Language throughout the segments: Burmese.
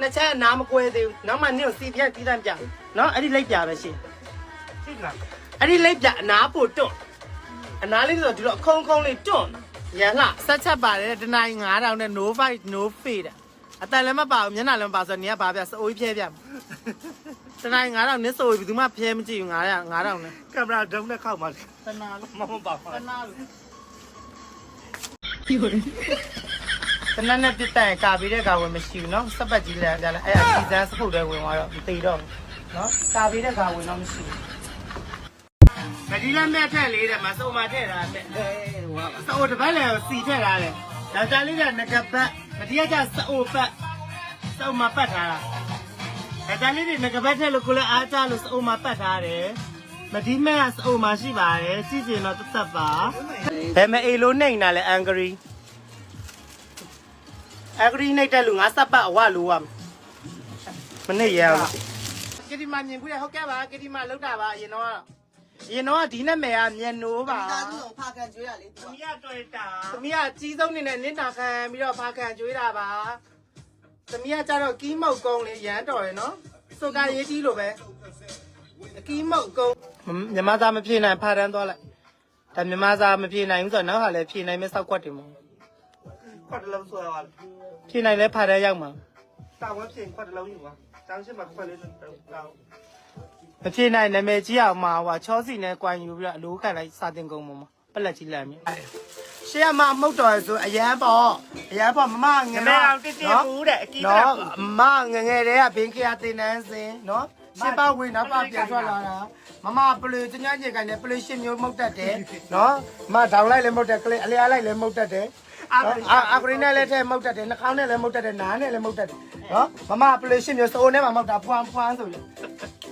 နှစ်ချက်အနားမကွဲသေးဘူးနောက်မှနင့်ကိုစီပြတ်တီးတန်းပြနော်အဲ့ဒီလိပ်ပြပဲရှင်ကြည့်လားအဲ့ဒီလိပ်ပြအနားပို့တွန့်အနားလေးဆိုတော့ဒီလိုအခုံခုံလေးတွန့်ရန်လှဆက်ချက်ပါတယ်တနိုင်9000နဲ့ no fight no fade အတန်လည်းမပါဘူးမျက်နှာလည်းမပါဆိုတော့နေကဘာပြစအိုးကြီးဖြဲပြတနိုင်9000နစ်ဆိုဘယ်သူမှဖြဲမကြည့်ဘူး9000 9000နဲ့ကင်မရာဒုံးနဲ့ခောက်ပါလေတနာလို့မမပါပါတနာလို့ တနက်နဲ့ပြတ်တဲ့ကာပြီးတဲ့ကာဝင်မရှိဘူးနော်စက်ပတ်ကြီးလည်းကြလားအဲ့အစီစမ်းစဖုတ်တဲ့ဝင်သွားတော့မသိတော့ဘူးနော်ကာပြီးတဲ့ကာဝင်တော့မရှိဘူးမဒီလည်းမဲ့ထက်လေးတဲ့မစုံမထက်တာမဲ့အဲဟိုကစအိုတပတ်လည်းစီထက်တာလေဒါကြလေးကငကပတ်မဒီကကြစအိုပတ်စအိုမပတ်ထားတာဒါကြလေးတွေငကပတ်ထက်လို့ကိုလည်းအားကြလို့စအိုမပတ်ထားတယ်မဒီမဲ့ကစအိုမရှိပါတယ်ကြည့်ကျင်တော့တစ်သက်ပါဘယ်မအေလိုနှိမ့်တာလဲအန်ဂရီ အန်ဂရီနှိမ့်တဲ့လူငါစပ်ပတ်အဝလိုရမနှိမ့်ရအောင်ကတိမမြင်ဘူးရဟုတ်ကဲ့ပါကတိမလောက်တာပါအရင်တော့အရင်တော့ဒီနဲ့မယ်ကမြန်နိုးပါဒါသူ့ကိုဖာကန်ကျွေးရလေသူသမီးကတွေ့တာသမီးကအကြီးဆုံးနေနဲ့နင့်တာခံပြီးတော့ဖာခံကျွေးတာပါသမီးကကြတော့ကီးမုတ်ကုန်းလေးရမ်းတော်ရယ်နော်စုကရေးကြီးလိုပဲအကီးမုတ်ကုန်းမြမသားမဖြေနိုင်ဖာတန်းသွားလိုက်ဒါမြမသားမဖြေနိုင်ဘူးဆိုတော့နောက်ဟာလည်းဖြေနိုင်မဲ့စောက်ကွက်တယ်မို့ ခွက်တလုံးဆွဲသွားလေဖြေနိုင်လဲဖာတန်းရောက်မှာတာဝဲပြင်ခွက်တလုံးယူပါတောင်းရှင်းမှာခွက်လေးတောင်းမဖြေနိုင်နာမည်ကြီးအောင်မှာဟိုချောစီနဲ့ကွိုင်းယူပြီးတော့အလိုခံလိုက်စာတင်ကုန်မှာပလက်ကြီးလမ်းမြရှေ့ကမမှုတ်တော်ဆိုအရန်ပေါ့အရန်ပေါ့မမငငယ်မဲတော့အောင်တစ်တစ်ဘူးတဲ့အကီးကနော်မငယ်ငယ်တည်းကဘင်းခရတင်နန်းစင်နော်ရှင်းပါဝေနောက်ပါပြန်ထွက်လာတာ မမပလူတညညခိုင်နဲ့ပလူရှင်းမျိုးမှုတ်တတ်တယ်နော်မဒေါင်လိုက်လည်းမှုတ်တတ်ကလေးအလျားလိုက်လည်းမှုတ်တတ်တယ်နော်အာအာဂရီနဲ့လည်းထဲမှုတ်တတ်တယ်နှာခေါင်းနဲ့လည်းမှုတ်တတ်တယ်နားနဲ့လည်းမှုတ်တတ်တယ်နော်မမပလူရှင်းမျိုးစိုးနဲ့မှမှုတ်တာဖွမ်းဖွမ်းဆိုရင်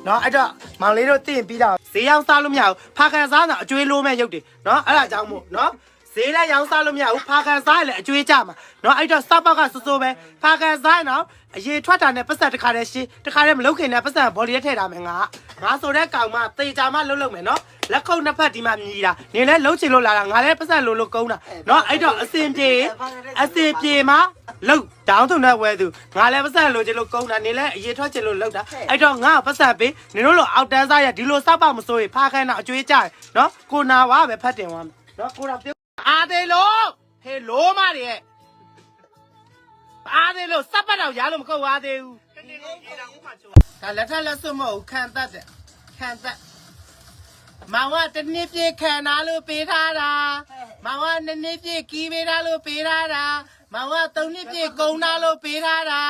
နော်အဲ့တော့မောင်လေးတို့သိရင်ပြီးတော့ဈေးရောက်စားလို့မရဘူးဖာခံစားတာအကျွေးလိုမဲ့ရုပ်တွေနော်အဲ့ဒါကြောင့်မို့နော် ဈေးလည်းရောင်းစားလို့မရဘူးဖာကန်စားရင်လည်းအကျွေးကြမှာနော်အဲ့တော့စပောက်ကစိုးစိုးပဲဖာကန်စားရင်တော့အရေထွက်တာနဲ့ပတ်သက်တခါတည်းရှင်းတခါတည်းမလုတ်ခင်နဲ့ပတ်သက်ဘော်ဒီရက်ထည့်တာမယ်ငါငါဆိုတဲ့ကောင်မသေချာမှလုတ်လို့မယ်နော်လက်ခုပ်နှစ်ဖက်ဒီမှာမြည်တာနင်လည်းလုတ်ချင်လို့လာတာငါလည်းပတ်သက်လို့လို့ကုန်းတာနော်အဲ့တော့အစင်ပြေအစင်ပြေမှာလုတ်ဒေါင်းထုံနဲ့ဝဲသူငါလည်းပတ်သက်လို့ချင်လို့ကုန်းတာနင်လည်းအရေထွက်ချင်လို့လုတ်တာအဲ့တော့ငါပတ်သက်ပေးနင်တို့လိုအောက်တန်းစားရဒီလိုစပောက်မစိုးရင်ဖာကန်တော့အကျွေးကြတယ်နော်ကိုနာဝါပဲဖတ်တင်သွားမယ်နော်ကိုနာပြ အားသေးလို့ဟေးလို့မတွေရဲ့အားသေးလို့စပ်ပတ်တော့ရလို့မကုတ်အားသေးဘူးတစ်တစ်ကိုပြေတာဥမာချိုးဒါလက်ထက်လက်စွပ်မဟုတ်ဘူးခံတတ်တယ်ခံတတ်မောင်ကတစ်နှစ်ပြည့်ခံထားလို့ပေးထားတာမောင်ကနှစ်နှစ်ပြည့်ကီးပေးထားလို့ပေးထားတာမောင်ကသုံးနှစ်ပြည့်ကုန်းထားလို့ပေးထားတာ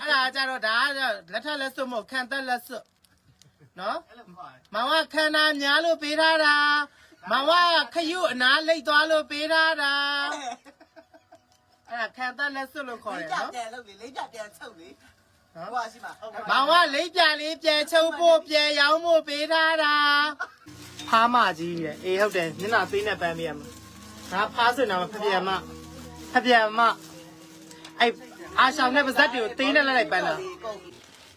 အဲ့ဒါကြတော့ဒါကလက်ထက်လက်စွပ်မဟုတ်ခံတတ်လက်စွပ်နော်မောင်ကခန္ဓာညာလို့ပေးထားတာ မောင်ကခရုအနာလိတ်သွားလို့ပေးထားတာအဲ့ဒါခံတတ်လက်စွပ်လို့ခေါ်တယ်ကြနော်ပြန်လုပ်လေလေးကြပြန်ချုပ်လေဟိုကရှိမှာမောင်ကလိတ်ပြလေးပြန်ချုပ်ဖို့ပြန်ရောင်းဖို့ပေးထားတာဖားမကြီးတဲ့အေးဟုတ်တယ်မျက်နှာသေးနဲ့ပန်းပြရမှာငါဖားဆိုတော့ဖပြမဖပြမအဲ့အာရှောင်းနဲ့ပါဇက်တွေကိုသေးနဲ့လိုက်လိုက်ပန်းတာ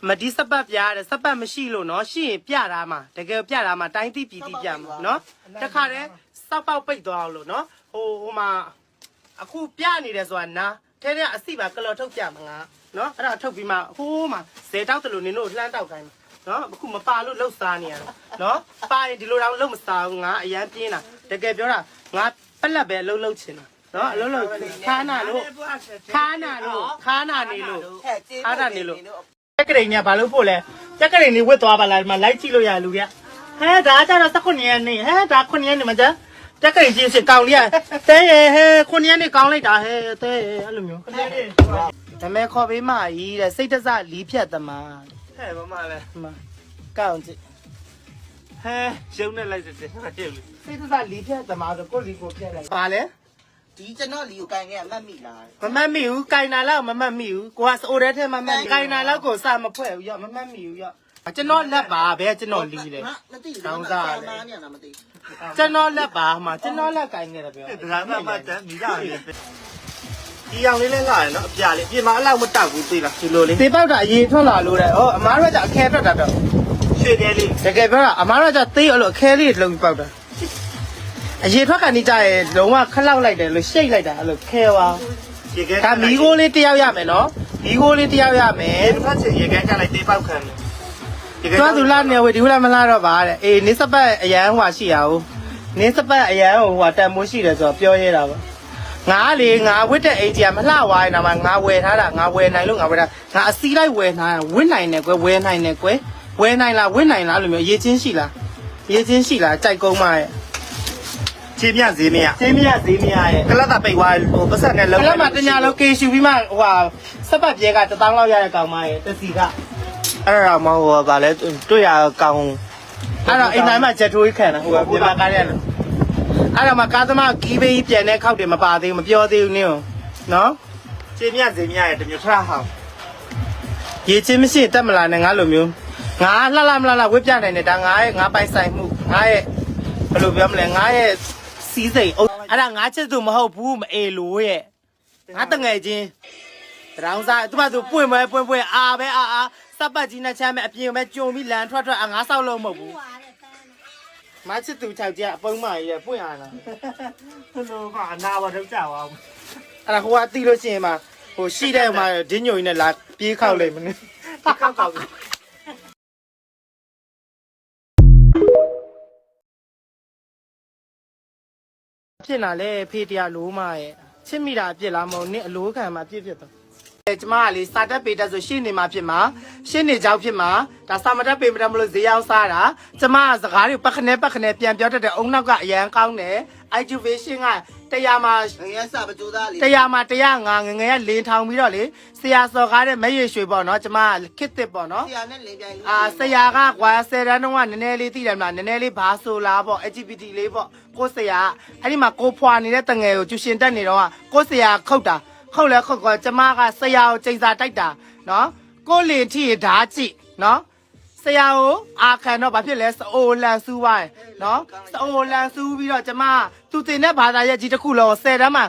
မဒီစပတ်ပြရတယ်စပတ်မရှိလို့နော်ရှိရင်ပြတာမှာတကယ်ပြတာမှာတိုင်းတိပြည်တိပြမှာနော်တခါတည်းစောက်ပေါက်ပိတ်သွားအောင်လို့နော်ဟိုဟိုမှာအခုပြနေတယ်ဆိုတာနာထဲထဲအစီပါကလော်ထုတ်ပြမှာငါနော်အဲ့ဒါထုတ်ပြီးမှဟိုးမှာဇေတောက်တယ်လို့နင်တို့လှမ်းတောက်ခိုင်းမှာနော်အခုမပါလို့လှုပ်စားနေရတာနော်ပါရင်ဒီလိုတော့လှုပ်မစားဘူးငါအရန်ပြင်းတာတကယ်ပြောတာငါပက်လက်ပဲလှုပ်လှုပ်ချင်တာနော်အလုံးလုံးခါနာလို့ခါနာလို့ခါနာနေလို့ဟဲ့ကျေးအားတာနေလို့ ကြက်ကရိန်ကဘာလို့ဖို့လဲကြက်ကရိန်နေဝတ်သွားပါလားဒီမှာလိုက်ကြည့်လို့ရလူတွေကဟဲဒါကြတော့19ရက်နေဟဲဒါ9ရက်နေမှာကြကြက်ကရိန်ကြီးစစ်ကောင်းလေးတဲဟဲဟဲ9ရက်နေကောင်းလိုက်တာဟဲတဲအဲ့လိုမျိုးဓမဲခေါ်ပေးမကြီးတဲ့စိတ်တစလီးဖြတ်သမားဟဲ့မမလဲဒီမှာကောင်းကြည့်ဟဲရုံနဲ့လိုက်စစ်စစ်ဟာရုံလေစိတ်တစလီးဖြတ်သမားဆိုကိုလီကိုဖြတ်လိုက်ပါလဲ ဒီကျွန်တော်လီကိုကန်ခဲ့မှတ်မိလားမမတ်မိဘူးကင်နာလောက်မမတ်မိဘူးကိုကစိုးတဲ့ထဲမမတ်ကင်နာလောက်ကိုစမဖွဲ့ဘူးရောမမတ်မိဘူးရောကျွန်တော်လက်ပါဘယ်ကျွန်တော်လီးလဲမသိဘူးတောင်းစားလေမားနေလားမသိကျွန်တော်လက်ပါမှာကျွန်တော်လက်ကင်ခဲ့တယ်ပြောဒါကမှတန်းမိကြတယ်ဒီအောင်လေးလည်းလာရနော်အပြလေးပြင်မအလောက်မတောက်ဘူးသိလားဒီလိုလေးသေပေါက်တာအရင်ထွက်လာလို့တဲ့ဟောအမားတို့ကအခဲထွက်တာတော့ရွှေတဲလေးတကယ်ပြောတာအမားတို့ကသေးအဲ့လိုအခဲလေးလုံးပေါက်တာ အရင်ထွက်ကနေကြရဲလုံးဝခလောက်လိုက်တယ်လို့ရှိတ်လိုက်တာအဲ့လိုခဲသွားရေခဲဒါမီးကိုလေးတယောက်ရမယ်နော်ဒီကိုလေးတယောက်ရမယ်ဒီတစ်ခါချင်းရေကန်းချလိုက်တေးပေါက်ခံတယ်ရေကန်းကျွမ်းသူလာနေဝေဒီဟိုလာမလာတော့ပါတဲ့အေးနင်းစပတ်အရန်ဟွာရှိရအောင်နင်းစပတ်အရန်ဟိုဟွာတန်မိုးရှိတယ်ဆိုတော့ပြောရဲတာပါငါလေငါဝစ်တဲ့အိမ်ကြီးကမလှဝါးနေတာမှာငါဝယ်ထားတာငါဝယ်နိုင်လို့ငါဝယ်တာငါအစီလိုက်ဝယ်ထားတာဝစ်နိုင်တယ်ကွယ်ဝယ်နိုင်တယ်ကွယ်ဝယ်နိုင်လားဝစ်နိုင်လားလို့မျိုးရေးချင်းရှိလားရေးချင်းရှိလားကြိုက်ကုန်းမရဲ့ ချင်းမြဈေးမရချင်းမရဈေးမရရဲ့ကလတ်တာပိတ်သွားဟိုပတ်စံနဲ့ဘလုံးယ်မှာတညာလုံးကေရှူပြီးမှဟိုဟာစပတ်ပြဲကတထောင်လောက်ရတဲ့ကောင်မရဲ့တစီကအဲ့ဒါမှဟိုဗာလဲတွေ့ရကောင်းအဲ့တော့အိမ်တိုင်းမှာချက်ထိုးခံတာဟိုကမြန်မာကားရဲ့အဲ့တော့မှကားသမားကီးဘေးကြီးပြန်တဲ့ခောက်တွေမပါသေးဘူးမပြောသေးဘူးနင်းနော်ချင်းမြဈေးမရရဲ့တမျိုးထဟောင်းရေချင်းမရှိရင်တက်မလာနဲ့ငါလိုမျိုးငါလှလှမလှလှဝစ်ပြနိုင်တယ်ဒါငါရဲ့ငါပိုင်ဆိုင်မှုငါရဲ့ဘယ်လိုပြောမလဲငါရဲ့ စီးစိမ်အုပ်အဲ့ဒါငါချစ်သူမဟုတ်ဘူးမအေလိုရဲ့ငါတငယ်ချင်းတောင်စားသူမသူပွင့်မဲပွင့်ပွင့်အာပဲအာအာစပတ်ကြီးနဲ့ချမ်းမဲ့အပြင်မဲ့ကြုံပြီးလန်ထွက်ထွက်အာငါဆောက်လို့မဟုတ်ဘူးမချစ်သူ၆ကျအပုံးမကြီးရပွင့်ရတာဘယ်လိုကအနာပါတော့ကြောက်အောင်အဲ့ဒါဟိုကတီးလို့ရှိရင်မှဟိုရှိတဲ့မှာဒင်းညိုကြီးနဲ့လာပြေးခောက်လိုက်မင်းခောက်ခောက် ဖြစ်လာလေဖေးတရားလိုးမရဲ့ချစ်မိတာအပြစ်လားမဟုတ်နင့်အလိုခံမှာပြစ်ဖြစ်တော့အဲကျမကလေစာတက်ပေတက်ဆိုရှင်းနေမှာဖြစ်မှာရှင်းနေကြောက်ဖြစ်မှာဒါစာမတက်ပေမတက်မလို့ဈေးရောက်စားတာကျမကစကားတွေပတ်ခနဲ့ပတ်ခနဲ့ပြန်ပြောတတ်တဲ့အုံနောက်ကအရန်ကောင်းတယ် activation ကတရားမှာငရစပကြိုးသားလေးတရားမှာတရားငါငယ်ငယ်ကလင်းထောင်ပြီးတော့လေဆရာစော်ကားတဲ့မရွှေပေါ့နော်ကျမခစ်တစ်ပေါ့နော်ဆရာနဲ့လင်းပြိုင်လို့အာဆရာကကွာဆယ်တန်းတုန်းကနည်းနည်းလေးသိတယ်မလားနည်းနည်းလေးဘာဆိုလားပေါ့ LGBT လေးပေါ့ ကိုဆရာအဲ့ဒီမှာကိုဖွာနေတဲ့တငယ်ကိုကျူရှင်တက်နေတော့ကကိုဆရာခုတ်တာခုတ်လဲခုတ်ကောကျမကဆရာကိုချိန်စာတိုက်တာနော်ကိုလင်ထီဓာကြည့်နော်ဆရာကိုအာခံတော့ဘာဖြစ်လဲစအိုလန်ဆူးပါရယ်နော်စအိုလန်ဆူးပြီးတော့ကျမသူတင်တဲ့ဘာသာရပ်ကြီးတစ်ခုလုံးဆယ်တန်းမှာ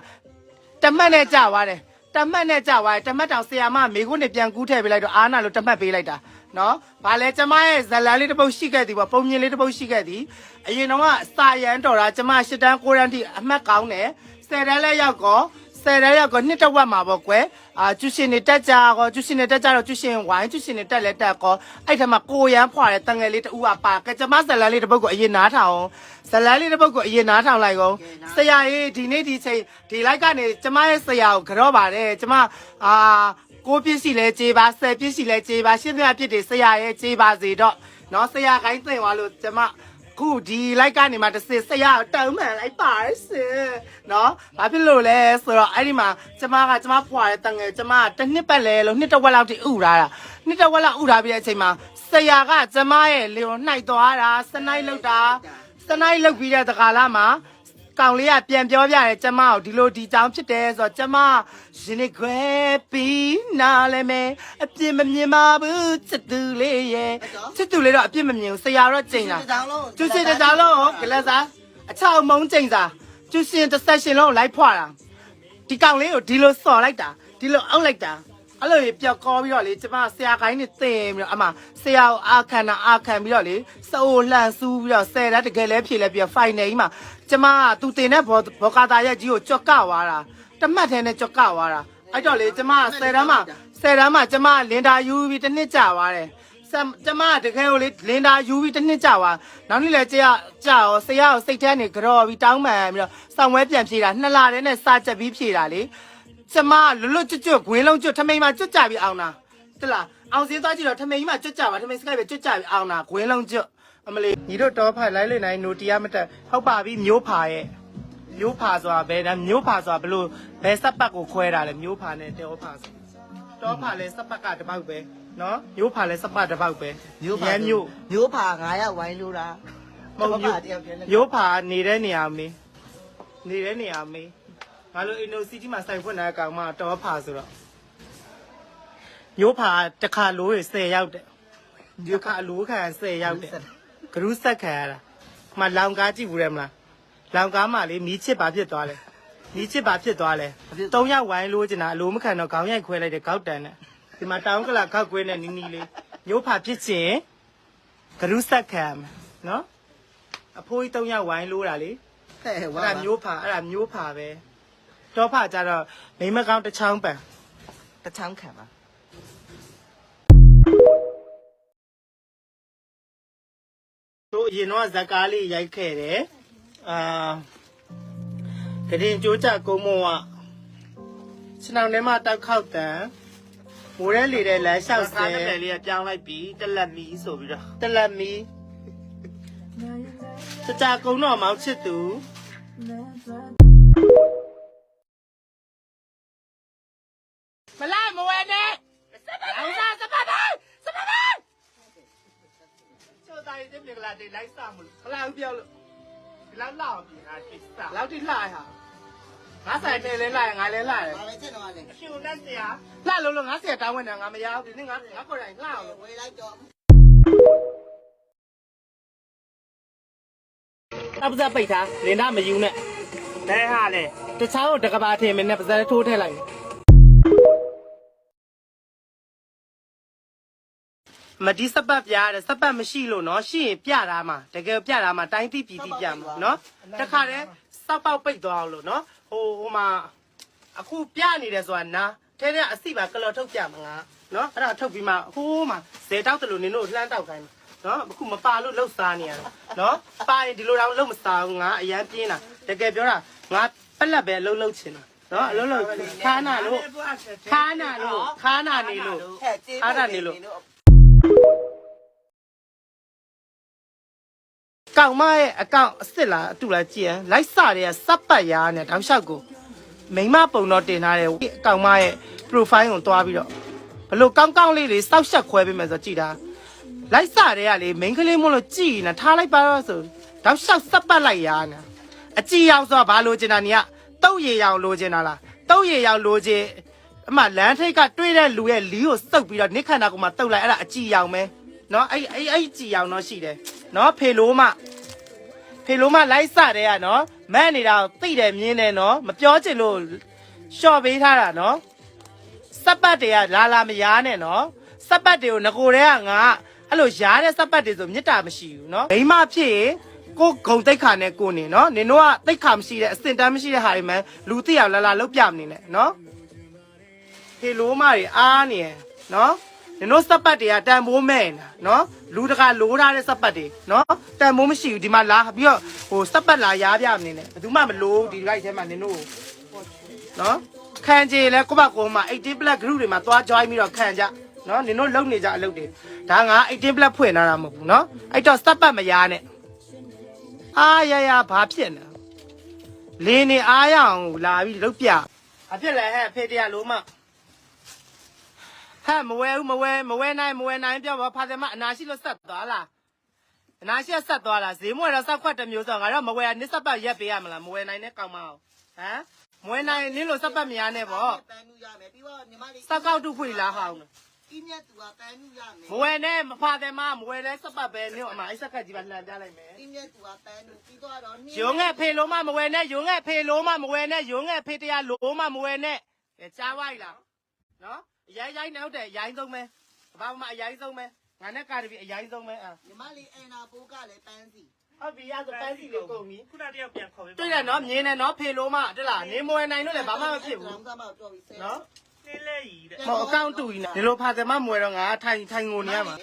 တမတ်နဲ့ကြာသွားတယ်တမတ်နဲ့ကြာသွားတယ်တမတ်တောင်ဆရာမမေခွန်းနဲ့ပြန်ကူးထည့်ပေးလိုက်တော့အားနာလို့တမတ်ပေးလိုက်တာ နော်ဘာလဲကျမရဲ့ဇလန်လေးတစ်ပုတ်ရှိခဲ့သည်ပေါ့ပုံမြင်လေးတစ်ပုတ်ရှိခဲ့သည်အရင်တော့ကစာရန်တော်တာကျမ၈တန်း၉တန်းထိအမှတ်ကောင်းတယ်၁၀တန်းလဲရောက်ကောဆယ်တန်းရောက်ကောနှစ်တစ်ဝက်မှာပေါ့ကွယ်အာကျူရှင်နေတက်ကြကောကျူရှင်နေတက်ကြတော့ကျူရှင်ဝိုင်းကျူရှင်နေတက်လဲတက်ကောအဲ့ထက်မှာကိုရန်ဖွာတဲ့တငယ်လေးတူကပါကကျမဇလန်လေးတစ်ပုတ်ကိုအရင်နားထောင်ဇလန်လေးတစ်ပုတ်ကိုအရင်နားထောင်လိုက်ကောဆရာကြီးဒီနေ့ဒီချိန်ဒီလိုက်ကနေကျမရဲ့ဆရာကိုကြော့ပါတယ်ကျမအာ ကိုပြည့်စီလဲကြေးပါဆယ်ပြည့်စီလဲကြေးပါရှင်းပြပြစ်တွေဆရာရဲ့ကြေးပါစေတော့နော်ဆရာခိုင်းသိမ့်သွားလို့ကျမခုဒီလိုက်ကနေမှတစ်စစ်ဆရာတောင်းမှန်လိုက်ပါစင်နော်ဘာဖြစ်လို့လဲဆိုတော့အဲ့ဒီမှာကျမကကျမဖွာတဲ့တငယ်ကျမကတစ်နှစ်ပတ်လဲလို့နှစ်တစ်ဝက်လောက်ထိဥထားတာနှစ်တစ်ဝက်လောက်ဥထားပြီးတဲ့အချိန်မှာဆရာကကျမရဲ့လေကိုနှိုက်သွားတာစနိုက်လောက်တာစနိုက်လောက်ပြီးတဲ့တခါလာမှာ ကောင်လေးကပြန်ပြောပြတယ်ကျမကိုဒီလိုဒီကြောင်ဖြစ်တယ်ဆိုတော့ကျမရှင်နေခွဲပြီးနားလဲမယ်အပြစ်မမြင်ပါဘူးချစ်သူလေးရဲ့ချစ်သူလေးတော့အပြစ်မမြင်ဘူးဆရာတော့ကြိန်တာတောင်းလုံးကျူရှင်တစ်စားလုံးကိုဂလက်စားအချောက်မုံကျိန်စားကျူရှင်တစ်ဆက်ရှင်လုံးကိုလိုက်ဖွာတာဒီကောင်လေးကိုဒီလိုစော်လိုက်တာဒီလိုအောက်လိုက်တာအဲ့လိုပျောက်ကောပြီးတော့လေကျမဆရာခိုင်းနေသင်ပြီးတော့အမဆရာကိုအာခံတာအာခံပြီးတော့လေစိုးလှန်စူးပြီးတော့ဆယ်တန်းတကယ်လဲဖြေလဲပြီးတော့ဖိုင်နယ်ကြီးမှာ ကျမကသူတင်တဲ့ဘောဘောကာတာရက်ကြီးကိုကြော့ကသွားတာတမတ်ထဲနဲ့ကြော့ကသွားတာအဲ့တော့လေကျမဆယ်တန်းမှာဆယ်တန်းမှာကျမလင်တာယူပြီးတစ်နှစ်ကြာသွားတယ်ဆမ်ကျမတကယ်ကိုလေလင်တာယူပြီးတစ်နှစ်ကြာသွားနောက်နေ့လဲကြာကြာရောဆရာကိုစိတ်ထဲနေကြော်ပြီးတောင်းပန်ပြီးတော့စောင်းဝဲပြန်ဖြေတာနှစ်လတည်းနဲ့စာချက်ပြီးဖြေတာလေကျမလွတ်လွတ်ကျွတ်ကျွတ်ဂွင်းလုံးကျွတ်ထမိန်မှာကျွတ်ကြပြီးအောင်တာတလားအောင်စင်းသွားကြည့်တော့ထမိန်မှာကျွတ်ကြပါထမိန်စကိုက်ပဲကျွတ်ကြပြီးအောင်တာဂွင်းလုံးကျွတ် အမလေးညီတို့တော့ဖိုက်လိုက်လေနိုင်နိုတရားမတက်ဟုတ်ပါပြီမျိုးဖာရဲ့မျိုးဖာဆိုတာဘယ်တမ်းမျိုးဖာဆိုတာဘလို့ဘယ်စက်ပတ်ကိုခွဲတာလဲမျိုးဖာနဲ့တောဖာဆိုတောဖာလဲစက်ပတ်ကတစ်ပေါက်ပဲနော်မျိုးဖာလဲစက်ပတ်တစ်ပေါက်ပဲမျိုးရမ်းမျိုးမျိုးဖာ9ယောက်ဝိုင်းလို့တာမဟုတ်မျိုးတယောက်တည်းနဲ့မျိုးဖာနေတဲ့နေရာမေးနေတဲ့နေရာမေးငါတို့အင်ဒိုစီတီမှာစိုက်ဖွင့်တဲ့အကောင်မှတောဖာဆိုတော့မျိုးဖာတစ်ခါလိုးရ10ရောက်တယ်မျိုးခါလိုးခံ10ရောက်တယ် ဂရုဆက်ခံရတာမလောင်ကားကြည့်ဘူးတယ်မလားလောင်ကားမှလေမီးချစ်ပါဖြစ်သွားတယ်မီးချစ်ပါဖြစ်သွားလဲ၃ရောက်ဝိုင်းလို့ကျင်တာအလိုမခံတော့ခေါင်းရိုက်ခွဲလိုက်တယ်ကောက်တန်နဲ့ဒီမှာတောင်းကလာခောက်ကွေးနဲ့နီးနီးလေးမျိုးဖာဖြစ်ခြင်းဂရုဆက်ခံရမယ်နော်အဖိုးကြီး၃ယောက်ဝိုင်းလို့တာလေဟဲ့ဝါအဲ့ဒါမျိုးဖာအဲ့ဒါမျိုးဖာပဲတော့ဖာကြတော့မိမကောင်းတစ်ချောင်းပန်တချောင်းခံပါ အရင်တော့ဇက်ကားလေးရိုက်ခဲ့တယ်အာကရင်ကြိုးကြကုန်းမောကစနောင်ထဲမှာတောက်ခောက်တန်မိုးရဲလေတဲ့လမ်းလျှောက်စဲကားနဲ့လေးကပြောင်းလိုက်ပြီးတက်လက်မီဆိုပြီးတော့တလက်မီစကြကုန်းတော်မောင်ချစ်သူမလိုက်မဝဲ ချိုတိုင်းတဲ့မြေကလာတဲ့လိုက်စားမလို့ခလာဦးပြောလို့ဒီလောက်လောက်ပြီဟာကိစ္စလောက်တိလှဟာငါဆိုင်နေလဲလှငါလဲလှတယ်ဘာပဲချက်တော့လဲအရှင်နဲ့ဆရာလှလို့လို့ငါဆရာတောင်းဝင်တယ်ငါမရဘူးဒီနေ့ငါငါကိုယ်တိုင်လှအောင်လို့ဝေးလိုက်တော့အပဇက်ပိတ်ထားလင်နာမယူနဲ့လဲဟာလေတခြားတော့တကဘာထင်မင်းနဲ့ပါဇက်ထိုးထည့်လိုက် မဒီစပတ်ပြရတယ်စပတ်မရှိလို့နော်ရှိရင်ပြတာမှာတကယ်ပြတာမှာတိုင်းတိပြည်တိပြမှာနော်တခါတည်းစောက်ပေါက်ပိတ်သွားအောင်လို့နော်ဟိုဟိုမှာအခုပြနေတယ်ဆိုတာနာထဲထဲအစီပါကလော်ထုတ်ပြမှာငါနော်အဲ့ဒါထုတ်ပြီးမှဟိုးမှာဇေတောက်တယ်လို့နင်တို့လှမ်းတောက်ခိုင်းမှာနော်အခုမပါလို့လှုပ်စားနေရတာနော်ပါရင်ဒီလိုတော့လှုပ်မစားဘူးငါအရန်ပြင်းတာတကယ်ပြောတာငါပက်လက်ပဲလှုပ်လှုပ်ချင်တာနော်အလုံးလုံးခါနာလို့ခါနာလို့ခါနာနေလို့ဟဲ့ကျေးအားရနေလို့ ကောင်မရဲ့အကောင့်အစ်စ်လားအတူလားကြည့်ရင်လိုက်စတဲ့စပ်ပတ်ရားနဲ့တောင်လျှောက်ကိုမိမပုံတော့တင်ထားတယ်အကောင်မရဲ့ profile ကိုတွားပြီးတော့ဘလို့ကောင်းကောင်းလေးတွေစောက်ရှက်ခွဲပေးမယ်ဆိုကြည်တာလိုက်စတဲ့ကလေမိန်းကလေးမို့လို့ကြည်နေထားလိုက်ပါတော့ဆိုတောင်လျှောက်စပ်ပတ်လိုက်ရားနေအကြည်ရောက်ဆိုတာဘာလို့ကျင်တာနေကတုတ်ရည်ရောင်လိုချင်တာလားတုတ်ရည်ရောင်လိုချင်အမလမ်းထိပ်ကတွေးတဲ့လူရဲ့လီကိုစုပ်ပြီးတော့နိခန္ဓာကိုမှတုတ်လိုက်အဲ့ဒါအကြည်ရောင်ပဲနော်အဲ့အဲ့အဲ့ကြည်ရောင်တော့ရှိတယ် နော်ဖေလို့မှဖေလိုမလိုက်စတဲ့ကနော်မက်နေတာကိုသိတယ်မြင်တယ်နော်မပြောချင်လို့ရှော့ပေးထားတာနော်စက်ပတ်တွေကလာလာမရားနဲ့နော်စက်ပတ်တွေကိုငကိုတဲ့ကငါအဲ့လိုရားတဲ့စက်ပတ်တွေဆိုမေတ္တာမရှိဘူးနော်မိမဖြစ်ရင်ကိုဂုံတိတ်ခါနဲ့ကိုနေနော်နင်တို့ကတိတ်ခါမရှိတဲ့အစင်တမ်းမရှိတဲ့ဟာတွေမှလူသိအောင်လာလာလုတ်ပြမနေနဲ့နော်ဖေလိုမတွေအားနေရယ်နော် နင်တို့စက်ပတ်တွေကတန်ဖိုးမဲ့နေတာနော်လူတကာလိုးထားတဲ့စက်ပတ်တွေနော်တန်ဖိုးမရှိဘူးဒီမှာလာပြီးတော့ဟိုစက်ပတ်လာရားပြမနေနဲ့ဘယ်သူမှမလို့ဒီ right ထဲမှာနင်တို့ကိုနော်ခံကြလဲကိုယ့်ဘကိုယ်မှာ18 black group တွေမှာသွား join ပြီးတော့ခံကြနော်နင်တို့လုံနေကြအလုပ်တွေဒါငါ18 black ဖွင့်လာတာမဟုတ်ဘူးနော်အဲ့တော့စက်ပတ်မရားနဲ့အာရရဘာဖြစ်နေလင်းနေအားရအောင်လာပြီးလုတ်ပြအဖြစ်လဲဟဲ့ဖေတရားလုံးမ ဟဲ့မဝဲဘူးမဝဲမဝဲနိုင်မဝဲနိုင်ပြောပါဖာတယ်မအနာရှိလို့ဆက်သွားလားအနာရှိကဆက်သွားလားဈေးမွေတော့စောက်ခွက်တစ်မျိုးဆိုငါတော့မဝဲနစ်စပတ်ရက်ပေးရမလားမဝဲနိုင်နဲ့ကောင်းမအောင်ဟမ်မဝဲနိုင်နင်းလို့စပတ်မရနဲ့ပေါ့တန်မှုရမယ်ပြီးတော့ညီမလေးစက်ကောက်တုဖွေလားဟောင်းဒီမြတ်သူကတန်မှုရမယ်မဝဲနဲ့မဖာတယ်မမဝဲတဲ့စပတ်ပဲနင်းအမအဲ့စက်ကကြီးပါလှန်ပြလိုက်မယ်ဒီမြတ်သူကတန်မှုပြီးတော့တော့ယုံငဲ့ဖေလုံးမမဝဲနဲ့ယုံငဲ့ဖေလုံးမမဝဲနဲ့ယုံငဲ့ဖေတရားလုံးမမဝဲနဲ့ကြားဝိုက်လားနော် ရိုင်းရိုင်းနောက်တယ်ရိုင်းဆုံးပဲဘာမှအရိုင်းဆုံးပဲငါနဲ့ကာတီဗီအရိုင်းဆုံးပဲအာညီမလေးအန်နာပိုးကလည်းပန်းစီဟုတ်ပြီရဆိုပန်းစီလေးကုန်ပြီခုနတယောက်ပြန်ခေါ်ပြီးတွေ့တယ်နော်မြင်တယ်နော်ဖေလို့မတက်လားနေမွေနိုင်လို့လည်းဘာမှမဖြစ်ဘူးလောင်းသားမပြောပြီးဆဲနော်နေလဲကြီးတဲ့မဟုတ်အကောင့်တူကြီးနေဒီလိုဖာတယ်မမွေတော့ငါထိုင်ထိုင်ငိုနေရမှာ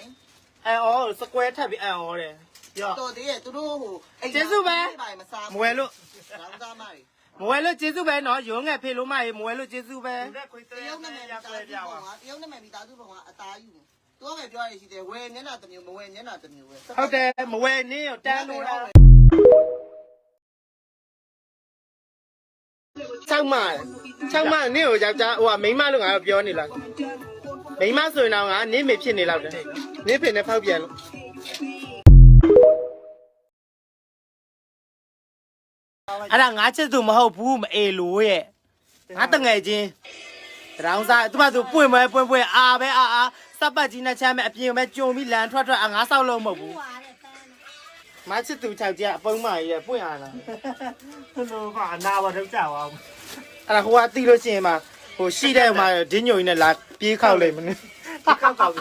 အဲအော်စကွဲထပ်ပြီးအဲအော်တယ်ရောတော်သေးရဲ့သူတို့ဟိုကျေးဇူးပဲမစားမွေလို့လောင်းသားမတွေ မွေလို့ကျေးဇူးပဲနော်ရုံးငယ်ဖေလို့မရေမွေလို့ကျေးဇူးပဲဒီကခွေးတတဲ့ရုတ်နာမည်ရမိဆွဲသားပြစုပါပုံကတရုတ်နာမည်မိသားစုပုံကအသားယူသူကပဲပြောရရှိတယ်ဝယ်ညနာတစ်မျိုးမဝယ်ညနာတစ်မျိုးပဲဟုတ်တယ်မဝဲနင်းရောတန်းလို့လားချောက်မချောက်မနင်းကိုယောက်ျားဟိုကမိန်းမလို့ငါတော့ပြောနေလားမိန်းမဆိုရင်တော့ငါနင်းမေဖြစ်နေလောက်တယ်နင်းဖေနဲ့ဖောက်ပြန်လို့ အဲ့ဒါငါချစ်သူမဟုတ်ဘူးမအေလို့ရဲ့ငါတငယ်ချင်းတောင်စားသူမသူပွင့်မဲပွင့်ပွင့်အာပဲအာအာစပ်ပတ်ကြီးနဲ့ချမ်းမဲ့အပြင်ပဲကြုံပြီးလန်ထွက်ထွက်အာငါဆောက်လို့မဟုတ်ဘူးမချစ်သူ၆ကျအပုံးမကြီးရဲ့ပွင့်ရလားလို့ကအနာပါတော့ကြောက်အောင်အဲ့ဒါဟိုကတီးလို့ရှိရင်မှဟိုရှိတဲ့ဟိုမှာဒင်းညိုကြီးနဲ့လာပြေးခောက်လိုက်မင်းကောက်ကောက်